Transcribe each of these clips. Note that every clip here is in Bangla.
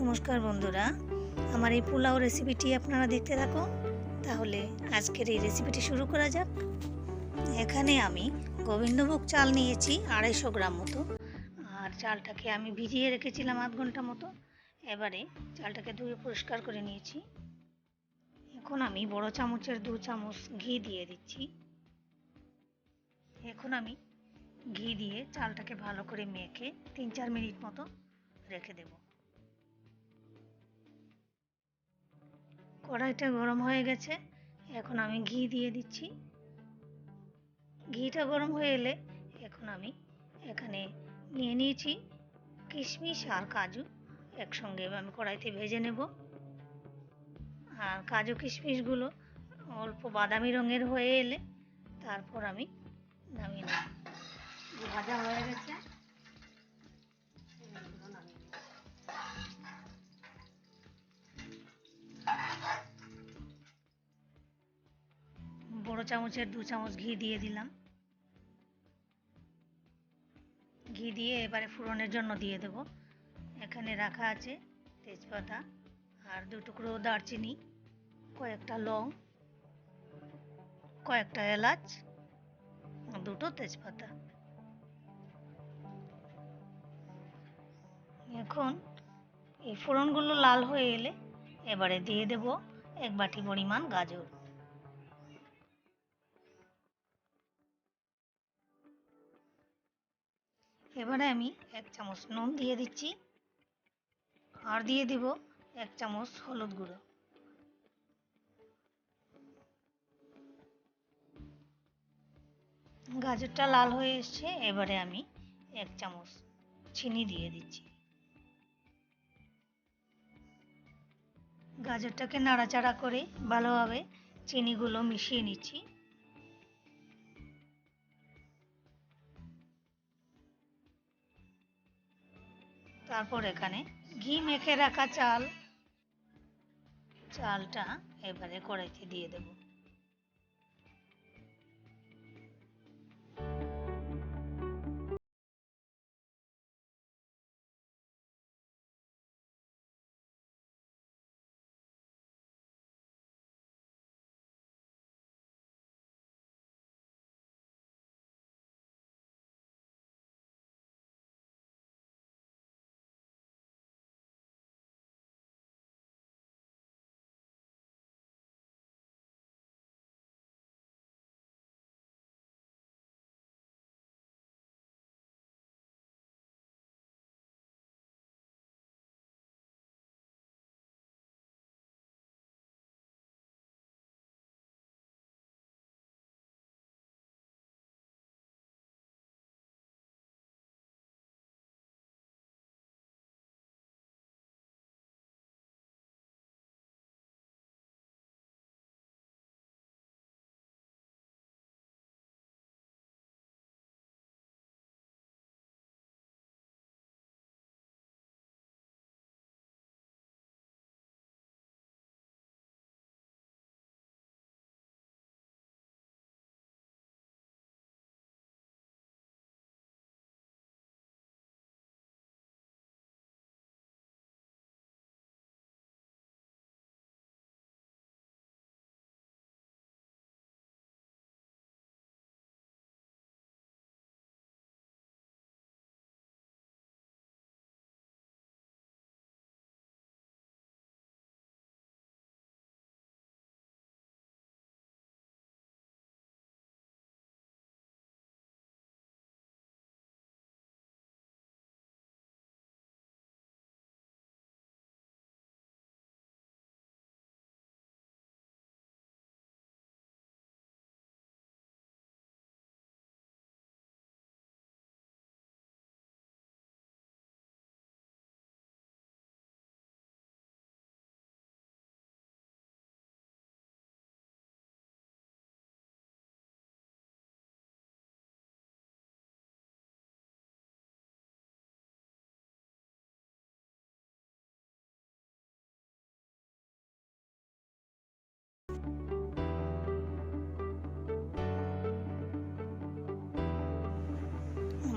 নমস্কার বন্ধুরা। আমার এই পোলাও রেসিপিটি আপনারা দেখতে থাকুন। তাহলে আজকের এই রেসিপিটি শুরু করা যাক। এখানে আমি গোবিন্দভোগ চাল নিয়েছি আড়াইশো গ্রাম মতো। আর চালটাকে আমি ভিজিয়ে রেখেছিলাম আধ ঘণ্টা মতো। এবারে চালটাকে ধুয়ে পরিষ্কার করে নিয়েছি। এখন আমি বড় চামচের দু চামচ ঘি দিয়ে দিচ্ছি। এখন আমি ঘি দিয়ে চালটাকে ভালো করে মেখে তিন চার মিনিট মতো রেখে দেব। কড়াইটা গরম হয়ে গেছে। এখন আমি ঘি দিয়ে দিচ্ছি। ঘিটা গরম হয়ে এলে এখন আমি এখানে নিয়ে নিয়েছি কিশমিশ আর কাজু। একসঙ্গে আমি কড়াইতে ভেজে নেব। আর কাজু কিশমিশগুলো অল্প বাদামি রঙের হয়ে এলে তারপর আমি নামিয়ে নেব। ভাজা হয়ে গেছে। বড় চামচের দু চামচ ঘি দিয়ে দিলাম। ঘি দিয়ে এবারে ফোড়নের জন্য দিয়ে দেব। এখানে রাখা আছে তেজপাতা আর দু টুকরো দারচিনি, কয়েকটা লং, কয়েকটা এলাচ দুটো তেজপাতা। এখন এই ফোড়নগুলো লাল হয়ে এলে এবারে দিয়ে দেব এক বাটি পরিমাণ গাজর। এবারে আমি এক চামচ নুন দিয়ে দিচ্ছি। আর দিয়ে দিব এক চামচ হলুদ গুঁড়ো। গাজরটা লাল হয়ে এসছে, এবারে আমি এক চামচ চিনি দিয়ে দিচ্ছি। গাজরটাকে নাড়াচাড়া করে ভালোভাবে চিনিগুলো মিশিয়ে নিচ্ছি। তারপর এখানে ঘি মেখে রাখা চাল চালটা এবারে কড়াইতে দিয়ে দেব।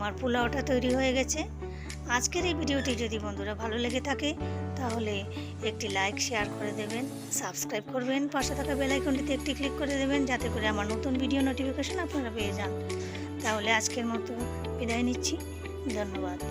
আমার পোলাওটা তৈরি হয়ে গেছে। আজকের এই ভিডিওটি যদি বন্ধুরা ভালো লেগে থাকে, তাহলে একটি লাইক, শেয়ার করে দেবেন, সাবস্ক্রাইব করবেন, পাশে থাকা বেলাইকনটিতে একটি ক্লিক করে দেবেন, যাতে করে আমার নতুন ভিডিও নোটিফিকেশান আপনারা পেয়ে যান। তাহলে আজকের মতো বিদায় নিচ্ছি। ধন্যবাদ।